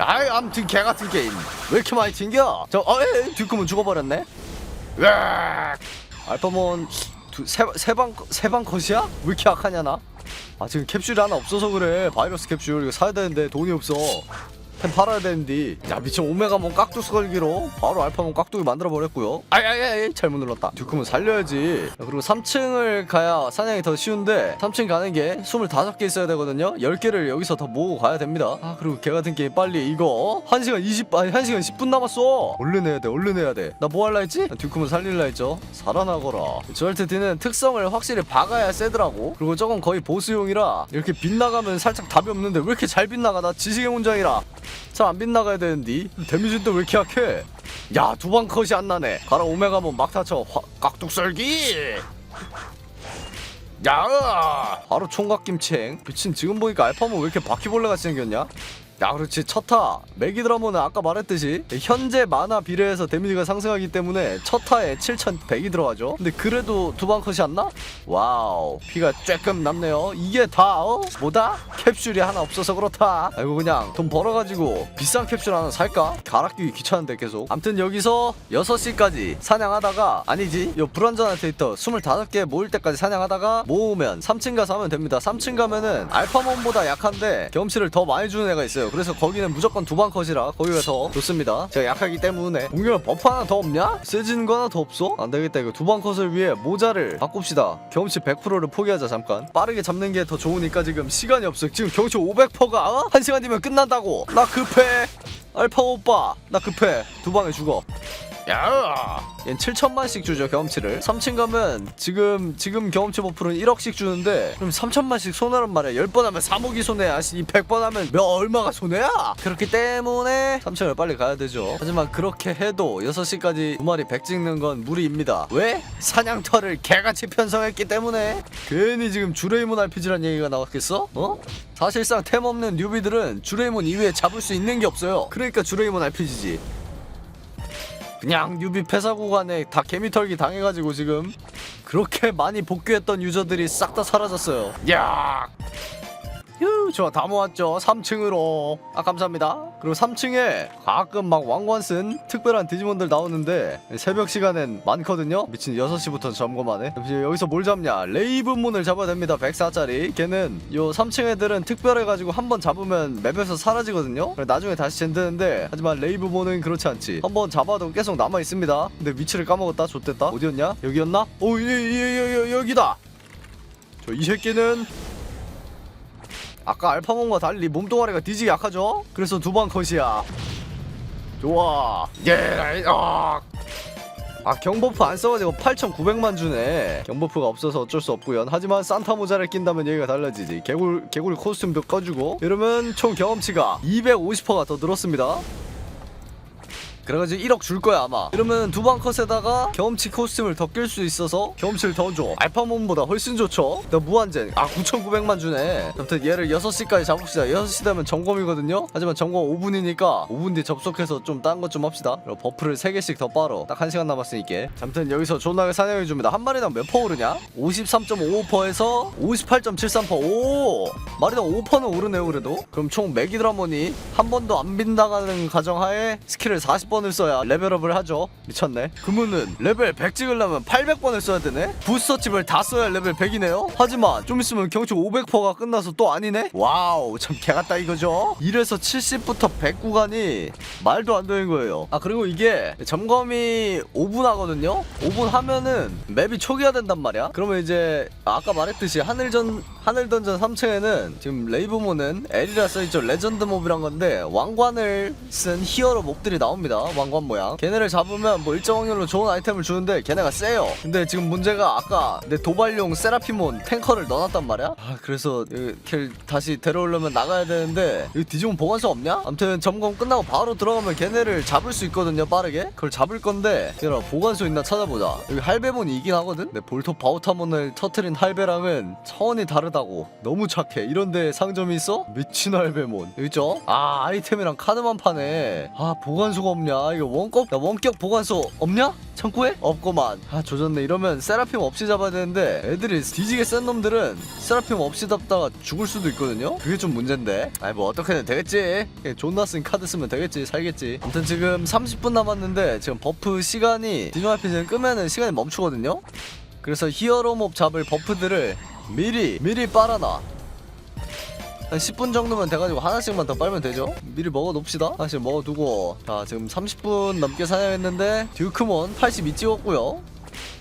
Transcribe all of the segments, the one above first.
아이 암튼 개같은 게임. 왜 이렇게 많이 튕겨? 저 어에 뒷구문 죽어버렸네. 으악! 알파몬 두, 세, 세방 세방 컷이야? 왜 이렇게 약하냐 나? 아 지금 캡슐이 하나 없어서 그래. 바이러스 캡슐. 이거 사야 되는데 돈이 없어 템 팔아야 되는데. 야 미친 오메가몬 깍두스 걸기로? 바로 알파몬 깍두기 만들어버렸고요. 아야야야 잘못 눌렀다. 듀크문 살려야지. 야, 그리고 3층을 가야 사냥이 더 쉬운데 3층 가는 게 25개 있어야 되거든요. 10개를 여기서 더 모으고 가야 됩니다. 아 그리고 개 같은 게임 빨리 이거 1시간 20 아니 1시간 10분 남았어. 얼른 해야 돼 얼른 해야 돼나 뭐 할라 했지? 듀크문 살릴라 했죠. 살아나거라. 저얼트디는 특성을 확실히 박아야 세더라고. 그리고 저건 거의 보스용이라 이렇게 빗나가면 살짝 답이 없는데 왜 이렇게 잘 빗나가? 나 지식의 문장이라 잘안 빗나가야 되는데. 데미지도 왜 이렇게 약해? 야 두 방 컷이 안 나네. 가라 오메가몬 막타쳐. 화- 깍둑썰기. 야! 바로 총각김치행. 미친 지금 보니까 알파몬 왜 이렇게 바퀴벌레같이 생겼냐 야 그렇지. 첫타. 메기드라몬은 아까 말했듯이 현재 만화 비례해서 데미지가 상승하기 때문에 첫타에 7100이 들어가죠. 근데 그래도 두 방 컷이 안 나? 와우. 피가 쬐끔 남네요. 이게 다 어? 뭐다? 캡슐이 하나 없어서 그렇다. 아이고 그냥 돈 벌어가지고 비싼 캡슐 하나 살까? 갈아 끼기 귀찮은데 계속. 암튼 여기서 6시까지 사냥하다가 아니지. 요 불완전한 데이터 25개 모일 때까지 사냥하다가 모으면 3층 가서 하면 됩니다. 3층 가면은 알파몬보다 약한데 경험치를 더 많이 주는 애가 있어요 그래서 거기는 무조건 두방 컷이라 거기가 더 좋습니다. 제가 약하기 때문에. 공격 버프 하나 더 없냐? 세지는 거 하나 더 없어? 안되겠다. 이거 두방 컷을 위해 모자를 바꿉시다. 경험치 100%를 포기하자 잠깐. 빠르게 잡는 게 더 좋으니까 지금 시간이 없어 지금 경험치 500%가 어? 한 시간 뒤면 끝난다고. 나 급해. 알파 오빠 나 급해. 두 방에 죽어 야, 얜 7천만씩 주죠 경험치를. 3층 가면 지금 지금 경험치 버프는 1억씩 주는데 그럼 3천만씩 손해란 말이야. 10번 하면 3억이 손해야. 이 100번 하면 몇 얼마가 손해야? 그렇기 때문에 3층을 빨리 가야 되죠. 하지만 그렇게 해도 6시까지 두 마리 100 찍는 건 무리입니다. 왜? 사냥터를 개같이 편성했기 때문에. 괜히 지금 주레이몬 RPG란 얘기가 나왔겠어? 어? 사실상 템 없는 뉴비들은 주레이몬 이외에 잡을 수 있는 게 없어요. 그러니까 주레이몬 RPG지. 그냥 뉴비 폐사 구간에 다 개미털기 당해가지고 지금 그렇게 많이 복귀했던 유저들이 싹 다 사라졌어요. 야. 휴, 좋아 다 모았죠. 3층으로. 아 감사합니다. 그리고 3층에 가끔 막 왕관 쓴 특별한 디지몬들 나오는데 새벽 시간엔 많거든요. 미친 6시부터 점검하네. 여기서 뭘 잡냐? 레이브문을 잡아야 됩니다. 104짜리. 걔는 요 3층 애들은 특별해가지고 한 번 잡으면 맵에서 사라지거든요. 나중에 다시 젠드는데 하지만 레이브문은 그렇지 않지. 한 번 잡아도 계속 남아 있습니다. 근데 위치를 까먹었다. 좆됐다. 어디였냐? 여기였나? 오, 예, 예, 예, 예, 여기다. 저 이 새끼는 아까 알파몬과 달리 몸뚱아리가 뒤지게 약하죠? 그래서 두방 컷이야. 좋아. 예, 아. 아 경버프 안 써가지고 8,900만 주네 경버프가 없어서 어쩔 수 없고요 하지만 산타 모자를 낀다면 얘기가 달라지지 개굴 개구리 코스튬도 꺼주고 이러면 총 경험치가 250%가 더 늘었습니다 그래가지고 1억 줄 거야 아마. 이러면 두 방 컷에다가 경험치 코스튬을 더 낄 수 있어서 경험치를 더 줘. 알파몬보다 훨씬 좋죠? 나 무한젠. 아 9,900만 주네. 아무튼 얘를 6시까지 잡읍시다. 6시 되면 점검이거든요? 하지만 점검 5분이니까 5분 뒤 접속해서 좀 딴 것 좀 합시다. 그리고 버프를 3개씩 더 빨어. 딱 1시간 남았으니까. 아무튼 여기서 존나게 사냥해줍니다. 한 마리당 몇 퍼 오르냐? 53.55%에서 58.73% 오! 마리당 5%는 오르네요 그래도. 그럼 총 메기드라몬이 한 번도 안 빈다가는 가정하에 스킬을 40번 을 써야 레벨업을 하죠. 미쳤네. 그러면은 레벨 100 찍으려면 800번을 써야 되네? 부스터 칩을 다 써야 레벨 100이네요? 하지만 좀 있으면 경치 500%가 끝나서 또 아니네? 와우 참 개같다 이거죠? 1에서 70부터 100 구간이 말도 안 되는 거예요. 아 그리고 이게 점검이 5분 하거든요? 5분 하면은 맵이 초기화된단 말이야? 그러면 이제 아까 말했듯이 하늘전 하늘던전 3층에는 지금 레이브몬은 L이라 써있죠. 레전드 몹이란 건데 왕관을 쓴 히어로 몹들이 나옵니다 왕관 모양. 걔네를 잡으면 뭐 일정 확률로 좋은 아이템을 주는데 걔네가 세요. 근데 지금 문제가 아까 내 도발용 세라피몬 탱커를 넣어놨단 말이야? 아 그래서 이 걔를 다시 데려오려면 나가야 되는데 여기 디지몬 보관소 없냐? 아무튼 점검 끝나고 바로 들어가면 걔네를 잡을 수 있거든요 빠르게. 그걸 잡을 건데 얘들아 보관소 있나 찾아보자. 여기 할배몬이 이긴 하거든? 근데 볼토 바우타몬을 터트린 할배랑은 차원이 다르다고. 너무 착해. 이런데 상점이 있어? 미친 할배몬. 여기 있죠? 아 아이템이랑 카드만 파네. 아 보관소가 없냐 없냐? 이거 원격 야 원격 보관소 없냐? 창고에? 없고만. 아 조졌네. 이러면 세라핌 없이 잡아야 되는데 애들이 뒤지게 센 놈들은 세라핌 없이 잡다가 죽을 수도 있거든요? 그게 좀 문제인데. 아이 뭐 어떻게든 되겠지. 그냥 존나 쓴 카드 쓰면 되겠지. 살겠지. 아무튼 지금 30분 남았는데 지금 버프 시간이 디노 RPG는 끄면은 시간이 멈추거든요? 그래서 히어로 몹 잡을 버프들을 미리 미리 빨아놔 한 10분 정도면 돼가지고 하나씩만 더 빨면 되죠? 미리 먹어놓읍시다. 하나씩 먹어두고. 자 지금 30분 넘게 사냥했는데 듀크몬 82 찍었고요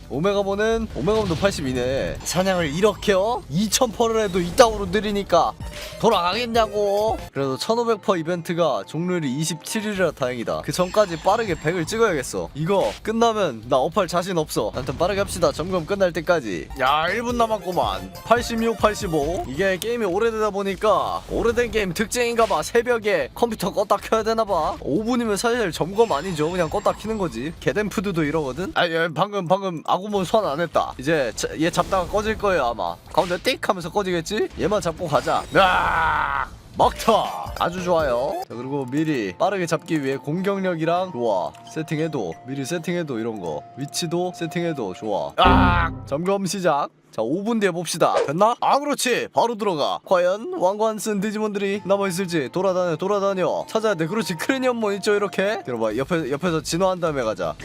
오메가몬은 오메가몬도 82네. 사냥을 이렇게요? 2000퍼를 해도 이따구로 느리니까 돌아가겠냐고. 그래도 1500퍼 이벤트가 종료일이 27일이라 다행이다. 그 전까지 빠르게 100을 찍어야겠어. 이거 끝나면 나 업할 자신 없어. 아무튼 빠르게 합시다. 점검 끝날 때까지. 야 1분 남았구만. 86, 85 이게 게임이 오래되다 보니까 오래된 게임 특징인가봐. 새벽에 컴퓨터 껐다 켜야 되나봐. 5분이면 사실 점검 아니죠. 그냥 껐다 키는 거지. 개댄푸드도 이러거든? 아 예, 방금 방금 아 구몬 소환 안 했다. 이제 자- 얘 잡다가 꺼질 거예요 아마. 가운데 띡 하면서 꺼지겠지? 얘만 잡고 가자. 야! 막타! 아주 좋아요. 자 그리고 미리 빠르게 잡기 위해 공격력이랑 좋아. 세팅해도 미리 세팅해도 이런 거. 위치도 세팅해도 좋아. 아 점검 시작. 자 5분 뒤에 봅시다. 됐나? 아 그렇지. 바로 들어가. 과연 왕관 쓴 디지몬들이 남아있을지 돌아다녀 돌아다녀. 찾아야 돼. 그렇지. 크레니엄몬 있죠 이렇게? 들어봐. 옆에, 옆에서 진화한 다음에 가자.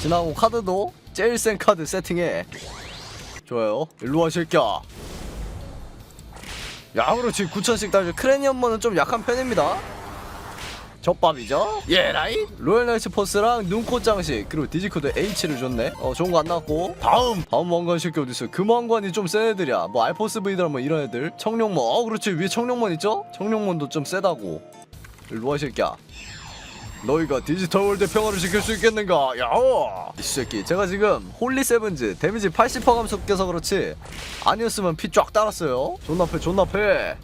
진화하고 카드도 제일 센 카드 세팅해. 좋아요. 일로와 새끼야. 야 그렇지. 9천씩 달죠 크레니엄먼은 좀 약한 편입니다. 젖밥이죠? 예 라이 로얄 나이츠 포스랑 눈꽃 장식 그리고 디지코드 H를 줬네. 어 좋은 거 안 나왔고. 다음. 다음 왕관 새끼 어딨어? 그 왕관이 좀 센 애들이야. 뭐 알포스 브이드라 뭐 이런 애들. 청룡몬 어 그렇지. 위에 청룡몬 있죠? 청룡몬도 좀 세다고. 일로와 이 새끼야 너희가 디지털 월드 평화를 지킬 수 있겠는가? 야호! 이 새끼 제가 지금 홀리 세븐즈 데미지 80% 감속돼서 그렇지 아니었으면 피 쫙 따랐어요 존나 패 존나 패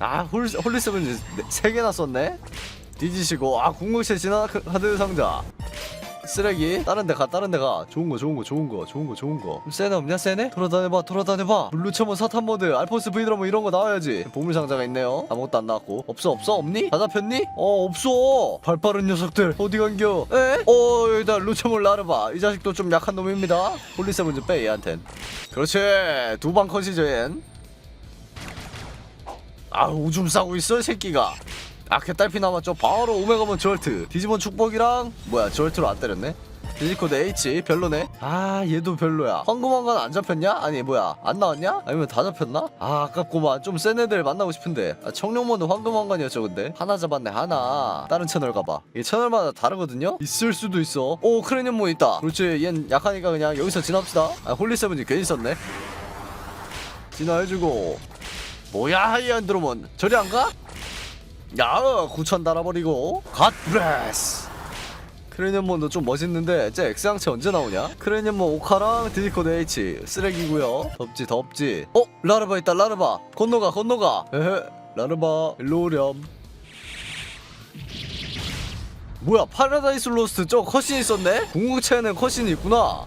아 홀리, 홀리 세븐즈 3개나 썼네 뒤지시고 아 궁극체 진화 크- 카드 상자 쓰레기? 다른 데가 다른 데가. 좋은 거 좋은 거 좋은 거 좋은 거 좋은 거. 세네 없냐 세네? 돌아다녀봐 돌아다녀봐. 블루처먼 사탄 모드 알포스 브이드라 뭐 이런 거 나와야지. 보물 상자가 있네요. 아무것도 안 나왔고. 없어 없어 없니? 다 잡혔니? 어 없어. 발 빠른 녀석들 어디 간겨? 에? 어 여기다 루처몬 라르바 이 자식도 좀 약한 놈입니다. 홀리세븐즈 빼 얘한텐. 그렇지. 두 방 컷이죠 얜아 오줌 싸고 있어 이 새끼가 아 개딸피 남았죠. 바로 오메가몬 저얼트. 디지몬 축복이랑 뭐야 저얼트로 안 때렸네? 디지코드 H 별로네? 아 얘도 별로야. 황금왕관 안 잡혔냐? 아니 뭐야 안 나왔냐? 아니면 다 잡혔나? 아 아깝구만. 좀 센 애들 만나고 싶은데. 아, 청룡몬도 황금왕관이었죠 근데. 하나 잡았네 하나. 다른 채널 가봐. 이게 채널마다 다르거든요? 있을 수도 있어. 오 크레니엄몬 있다. 그렇지 얜 약하니까 그냥 여기서 진합시다. 아 홀리세븐이 괜히 썼네. 진화해주고. 뭐야 하이 안드로몬. 저리 안 가? 야 9천 달아버리고. 갓 브레스. 크레니엄몬도 좀 멋있는데 쟤 X양체 언제 나오냐? 크레니엄몬 오카랑 디지코드 H 쓰레기고요. 덥지 덥지. 어? 라르바 있다 라르바. 건너가 건너가. 에헤 라르바 일로 오렴. 뭐야 파라다이스 로스트 저 컷신이 있었네? 궁극체에는 컷신이 있구나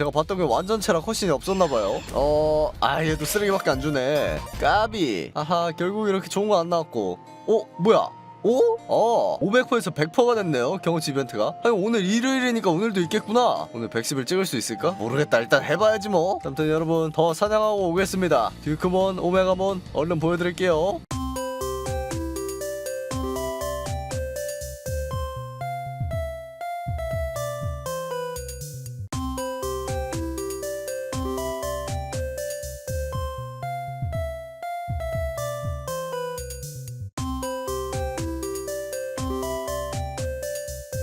제가 봤던 게 완전체랑 컷신이 없었나봐요. 어... 아 얘도 쓰레기밖에 안 주네. 까비. 아하 결국 이렇게 좋은 거 안 나왔고. 어? 뭐야? 오? 어 500%에서 100%가 됐네요 경험치 이벤트가. 아니 오늘 일요일이니까 오늘도 있겠구나. 오늘 110을 찍을 수 있을까? 모르겠다. 일단 해봐야지 뭐. 아무튼 여러분 더 사냥하고 오겠습니다. 듀크몬 오메가몬 얼른 보여드릴게요